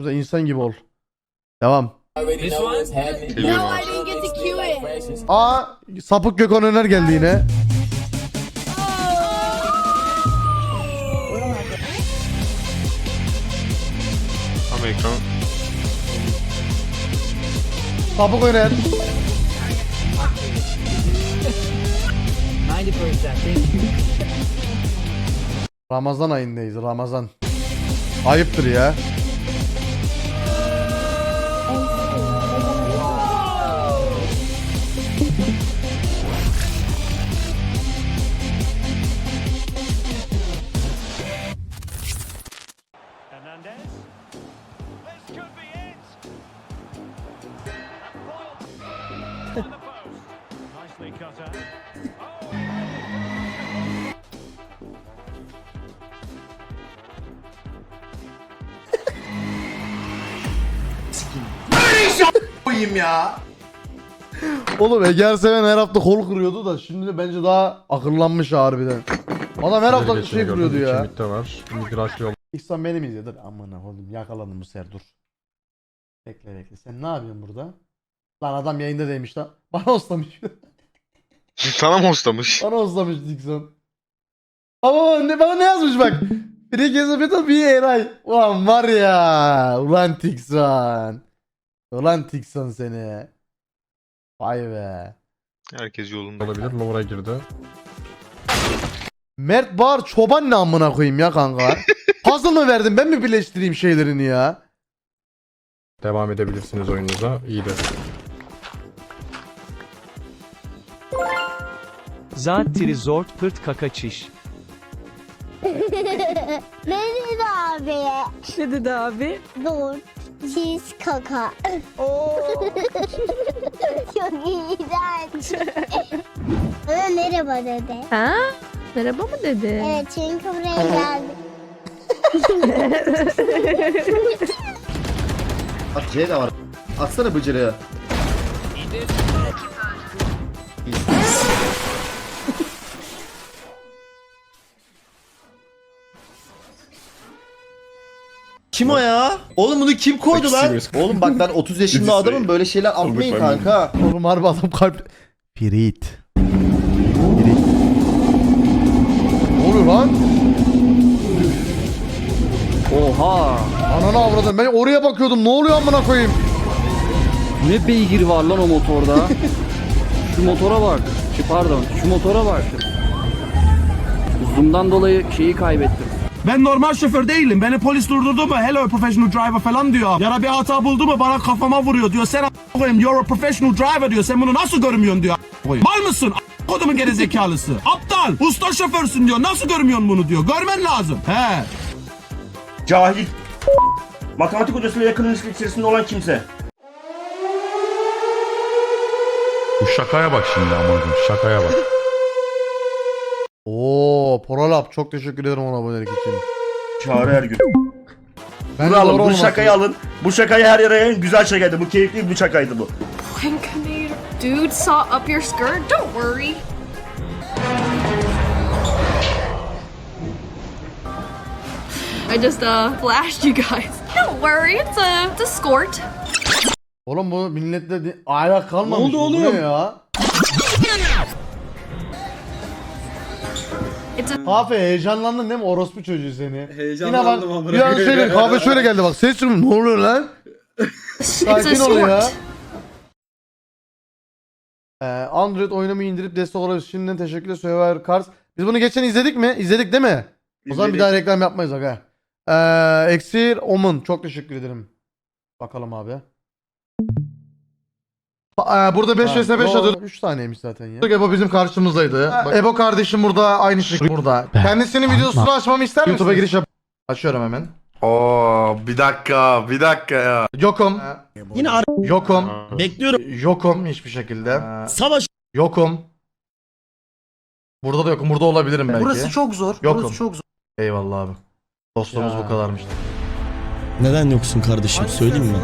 Burada insan gibi ol. Devam. This one? No, I didn't get to cue it. Aa sapık Gökhan Öner geldi yine. Ama ekran Sapık Öner. 90%, thank you. Ramazan ayındayız Ramazan. Ayıptır ya. Koyayım ya. Oğlum Eger Seven her hafta kol kırıyordu da şimdi de bence daha akıllanmış harbiden. Adam her hafta şey kırıyordu ya. Mid'de var. Mid rushlıyor. İhsan beni mi izliyor? Dur aman oğlum yakaladım bu sefer dur. Bekle bekle sen ne yapıyorsun burada? Lan adam yayında demiş lan. Bana oslamış. sana mı hostamış? Bana oslamış Dixon. Ama ne, bana ne yazmış bak. Kez bir bir Eray. Ulan var ya. Ulan Dixon. Ulan Dixon seni. Vay be. Herkes yolunda. olabilir. Lower'a girdi. Mert Bağır çoban ne amına koyayım ya kanka. Puzzle mı verdin ben mi birleştireyim şeylerini ya? Devam edebilirsiniz oyununuza. İyi de. Zattiri zort pırt kaka çiş. Merhaba abi. Ne dedi abi? Dur. Çiz kaka. Çok iğrenç. Bana merhaba dedi. Ha? Merhaba mı dedi? Evet çünkü buraya geldi. Bak C de var. Atsana bıcırığı. Kim o ya? Oğlum bunu kim koydu lan? Oğlum bak ben 30 yaşında adamım böyle şeyler atmayın kanka. Oğlum harbi adam kalp... Pirit. Pirit. Ne oluyor lan? Oha! Ananı avradım. Ben oraya bakıyordum. Ne oluyor amına koyayım? Ne beygir var lan o motorda. şu motora bak. Şu pardon, şu motora bak. Zoom'dan dolayı şeyi kaybettim. Ben normal şoför değilim. Beni polis durdurdu mu? Hello professional driver falan diyor. Ya da bir hata buldu mu bana kafama vuruyor diyor. Sen a- koyayım you're a professional driver diyor. Sen bunu nasıl görmüyorsun diyor. Mal mısın? A- Kodumun gerizekalısı. Aptal. Usta şoförsün diyor. Nasıl görmüyorsun bunu diyor. Görmen lazım. He. Cahil. Matematik hocasıyla yakın ilişki içerisinde olan kimse. Bu şakaya bak şimdi aman şakaya bak. Poralap çok teşekkür ederim ona abonelik için. Çağrı Ergün. Ben Bunu alın. Bu olmasın. şakayı alın. Bu şakayı her yere yayın. Güzel şakaydı. Bu keyifli bir şakaydı bu. Dude saw up your skirt. Don't worry. I just uh flashed you guys. Don't worry, it's a it's a skort. Oğlum bu millette de ahlak kalmamış. Ne oldu mı? Bu ne oğlum? ya? A Kahve heyecanlandın değil mi orospu çocuğu seni? Heyecanlandım Yine amına bak bir an koyayım. şöyle kahve şöyle geldi bak ses çıkmıyor. Ne oluyor lan? Sakin ol ya. Ee, Android oyunumu indirip destek olabilir. Şimdiden teşekkürler Survivor Cars. Biz bunu geçen izledik mi? İzledik değil mi? O zaman bir daha reklam yapmayız aga. Ee, Exir Omun çok teşekkür ederim. Bakalım abi. Ee, burada 5 vs 5 atıyor. 3 taneymiş zaten ya. Ebo bizim karşımızdaydı. Ebo kardeşim burada aynı şekilde burada. Kendisinin videosunu açmamı ister misin? YouTube'a giriş yap. Açıyorum hemen. Oo bir dakika bir dakika ya. Yokum. Yine ar- Yokum. bekliyorum. Yokum hiçbir şekilde. Savaş. Yokum. Burada da yokum. Burada olabilirim belki. Burası çok zor. Yokum. Burası çok zor. Eyvallah abi. Dostluğumuz bu kadarmış. Neden yoksun kardeşim söyleyeyim mi?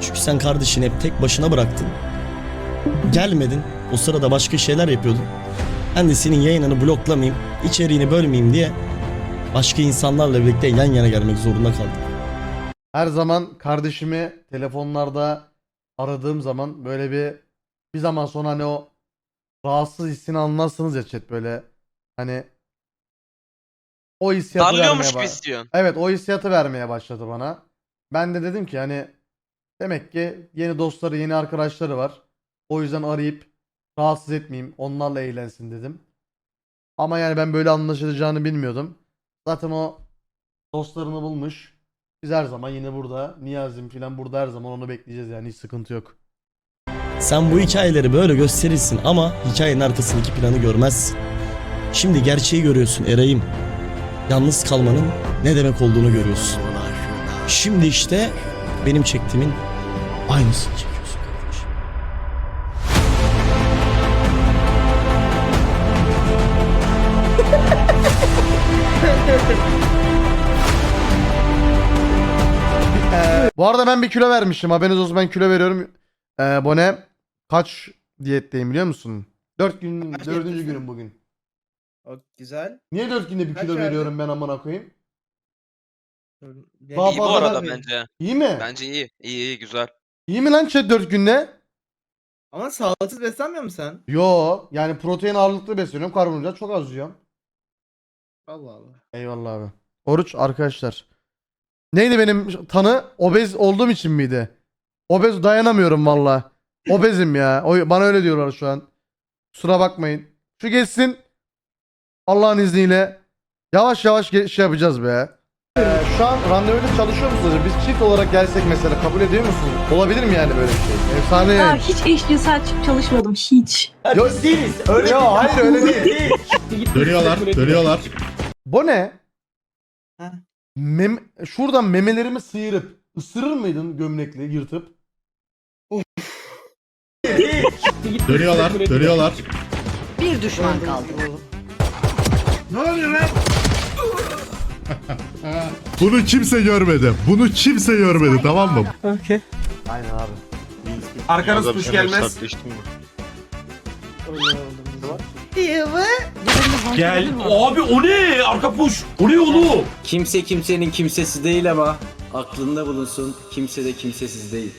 Çünkü sen kardeşini hep tek başına bıraktın. Gelmedin. O sırada başka şeyler yapıyordun. Ben de senin yayınını bloklamayayım, içeriğini bölmeyeyim diye başka insanlarla birlikte yan yana gelmek zorunda kaldım. her zaman kardeşimi telefonlarda aradığım zaman böyle bir bir zaman sonra hani o rahatsız hissini anlarsınız ya chat böyle hani o hissiyatı Darlıyormuş vermeye ba- istiyorsun. Evet o hissiyatı vermeye başladı bana. Ben de dedim ki hani demek ki yeni dostları yeni arkadaşları var. O yüzden arayıp rahatsız etmeyeyim onlarla eğlensin dedim. Ama yani ben böyle anlaşılacağını bilmiyordum. Zaten o dostlarını bulmuş. Biz her zaman yine burada. Niyazim falan burada her zaman onu bekleyeceğiz yani hiç sıkıntı yok. Sen bu hikayeleri böyle gösterirsin ama hikayenin arkasındaki planı görmezsin. Şimdi gerçeği görüyorsun Eray'ım. Yalnız kalmanın ne demek olduğunu görüyorsun. Şimdi işte benim çektiğimin aynısını çekiyorsun kardeşim. Bu arada ben bir kilo vermişim. Haberiniz olsun ben kilo veriyorum. Ee, Bone kaç diyetteyim biliyor musun? 4 gün, 4. günüm bugün. Güzel. Niye 4 günde bir Kaç kilo verdin? veriyorum ben amına koyayım? Yani Daha İyi bu fazla arada vermeyeyim. bence. İyi mi? Bence iyi. İyi iyi güzel. İyi mi lan chat 4 günde? Ama sağlıksız beslenmiyor musun sen? Yo yani protein ağırlıklı besleniyorum. Karbonhidrat çok az yiyorum. Allah Allah. Eyvallah abi. Oruç arkadaşlar. Neydi benim tanı? Obez olduğum için miydi? Obez dayanamıyorum valla. Obezim ya. O, bana öyle diyorlar şu an. Kusura bakmayın. Şu geçsin. Allah'ın izniyle. Yavaş yavaş ge- şey yapacağız be. Ee, şu an randevuyla çalışıyor musunuz? Biz çift olarak gelsek mesela kabul ediyor musunuz? Olabilir mi yani böyle bir şey? Efsane yayın. hiç eşcinsel çalışmadım hiç. Yok değiliz. Öyle Yo, hayır öyle değil. Dönüyorlar, dönüyorlar. Bu ne? Ha. Mem şuradan memelerimi sıyırıp ısırır mıydın gömlekle yırtıp? Dönüyorlar, dönüyorlar. Bir düşman kaldı. Bunu kimse görmedi. Bunu kimse görmedi tamam mı? Aynen abi. Arkanız kuş gelmez. Gel. Abi o ne? Arka puş. O ne oğlum? Kimse kimsenin kimsesi değil ama aklında bulunsun kimse de kimsesiz değil.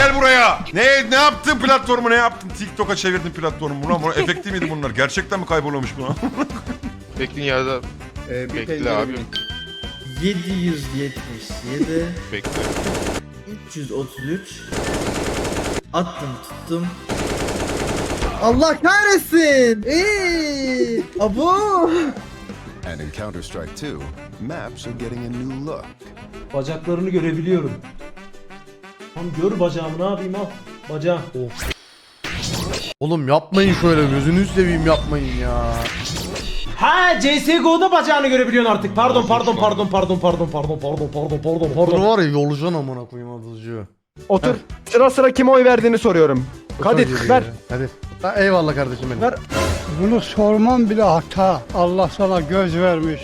Gel buraya. Ne ne yaptın platformu ne yaptın? TikTok'a çevirdin platformu. Ulan bu efektif miydi bunlar? Gerçekten mi kaybolamış bu? Bekleyin ya Bekle abi. 777 Bekle. 333 Attım tuttum Allah kahretsin! Eee! Abo! And in Counter-Strike 2, maps are getting a new look. Bacaklarını görebiliyorum. Tam gör bacağımı ne yapayım al. Bacağım. Oğlum yapmayın şöyle gözünü seveyim yapmayın ya. Ha CSGO'da bacağını görebiliyorsun artık. Pardon pardon pardon pardon pardon pardon pardon pardon pardon Dur pardon. var ya yolacaksın amına koyayım adıcı. Otur. Sıra sıra kime oy verdiğini soruyorum. Kadir ver. Hadi. Ha, eyvallah kardeşim benim. Ver. Bunu sorman bile hata. Allah sana göz vermiş.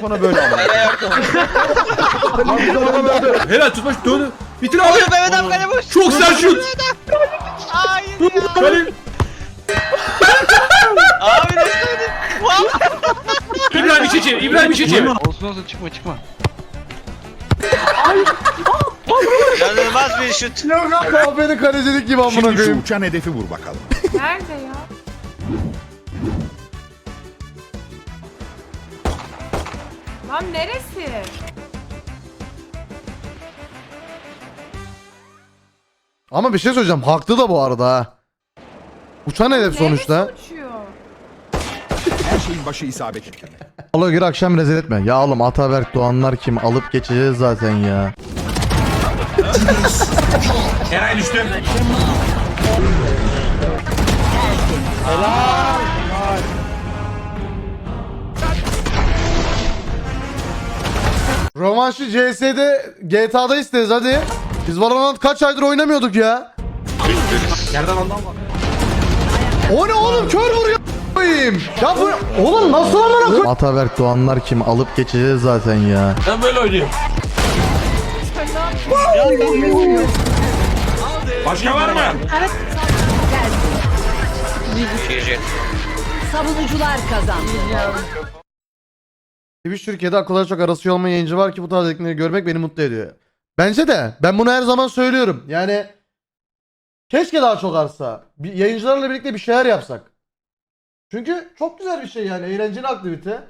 Sonra böyle ama. Helal tutmaş döndü. Bitir abi. Mehmet abi kale boş. Çok güzel şut. Hayır ya. Kalem. Abi ne söyledin? İbrahim İçici. İbrahim İçici. Olsun olsun çıkma çıkma. İnanılmaz bir şut. Kahveni kalecilik gibi amına koyayım. uçan hedefi vur bakalım. Nerede ya? Lan neresi? Ama bir şey söyleyeceğim. Haklı da bu arada ha. Uçan hedef sonuçta. uçuyor? Her şeyin başı isabet. Allah gir akşam rezil etme. Ya oğlum Ataberk Doğanlar kim? Alıp geçeceğiz zaten ya. Eray düştü. Rövanşı CS'de GTA'da isteriz hadi. Biz Valorant kaç aydır oynamıyorduk ya. Yerden ondan var. O ne oğlum kör vuruyor koyayım. Ya bu oğlum nasıl amına koyayım? Ataberk Doğanlar kim? Alıp geçeceğiz zaten ya. Ben böyle oynuyorum. Başka var mı? GG. Savunucular kazandı. Twitch Türkiye'de kadar çok arası olmayan yayıncı var ki bu tarz etkinlikleri görmek beni mutlu ediyor. Bence de. Ben bunu her zaman söylüyorum. Yani keşke daha çok arsa. Bir, yayıncılarla birlikte bir şeyler yapsak. Çünkü çok güzel bir şey yani. Eğlenceli aktivite.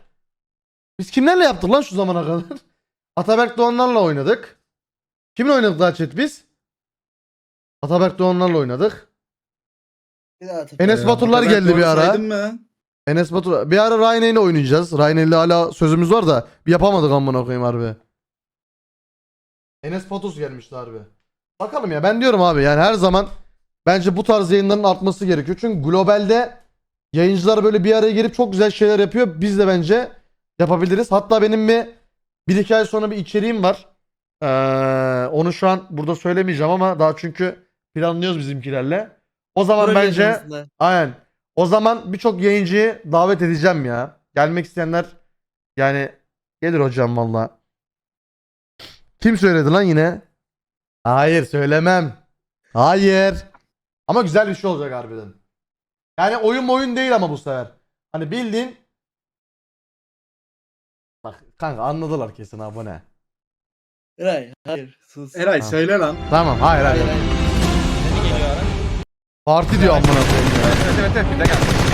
Biz kimlerle yaptık lan şu zamana kadar? Ataberk Doğanlar'la oynadık. Kimin oynadık daha chat biz? Ataberk Doğanlar'la oynadık. Enes Baturlar geldi bir ara. Enes Batur. Bir ara Ryan ile oynayacağız. Ryan ile hala sözümüz var da bir yapamadık amına koyayım harbi. Enes Batus gelmişti harbi. Bakalım ya ben diyorum abi yani her zaman bence bu tarz yayınların artması gerekiyor. Çünkü globalde yayıncılar böyle bir araya gelip çok güzel şeyler yapıyor. Biz de bence yapabiliriz. Hatta benim bir bir iki ay sonra bir içeriğim var. Ee, onu şu an burada söylemeyeceğim ama daha çünkü planlıyoruz bizimkilerle. O zaman bence aynen. O zaman birçok yayıncıyı davet edeceğim ya. Gelmek isteyenler yani gelir hocam valla. Kim söyledi lan yine? Hayır söylemem. Hayır. Ama güzel bir şey olacak harbiden. Yani oyun oyun değil ama bu sefer. Hani bildiğin Bak kanka anladılar kesin abone. Eray hayır sus. Eray Tamam. söyle lan. Tamam hayır hayır. Parti diyor amına koyayım ya.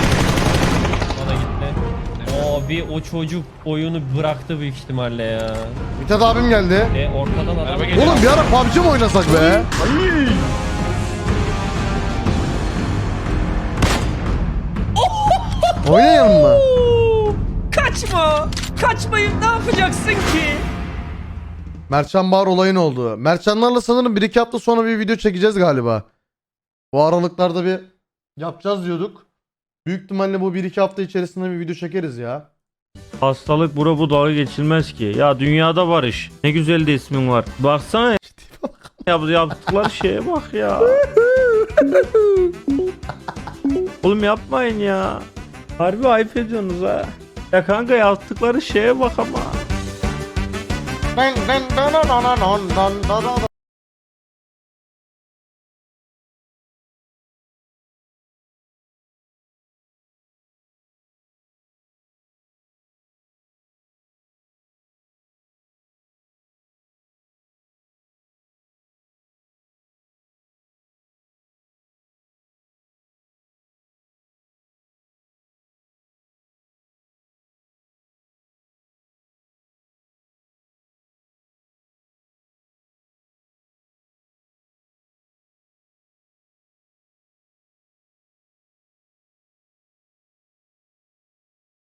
Abi o çocuk oyunu bıraktı büyük ihtimalle ya. Mithat abim geldi. E ortadan adam Oğlum bir ara PUBG mi oynasak be? Oynayalım mı? Kaçma! Kaçmayın ne yapacaksın ki? Mertcan Bahar olayın oldu. Mertcanlarla sanırım 1-2 hafta sonra bir video çekeceğiz galiba. Bu aralıklarda bir yapacağız diyorduk. Büyük ihtimalle bu 1-2 hafta içerisinde bir video çekeriz ya. Hastalık bura bu dalga geçilmez ki. Ya dünyada barış. Ne güzel de ismin var. Baksana ya yaptıkları şeye bak ya. Oğlum yapmayın ya. Harbi ayıp ediyorsunuz ha. Ya kanka yaptıkları şeye bak ama.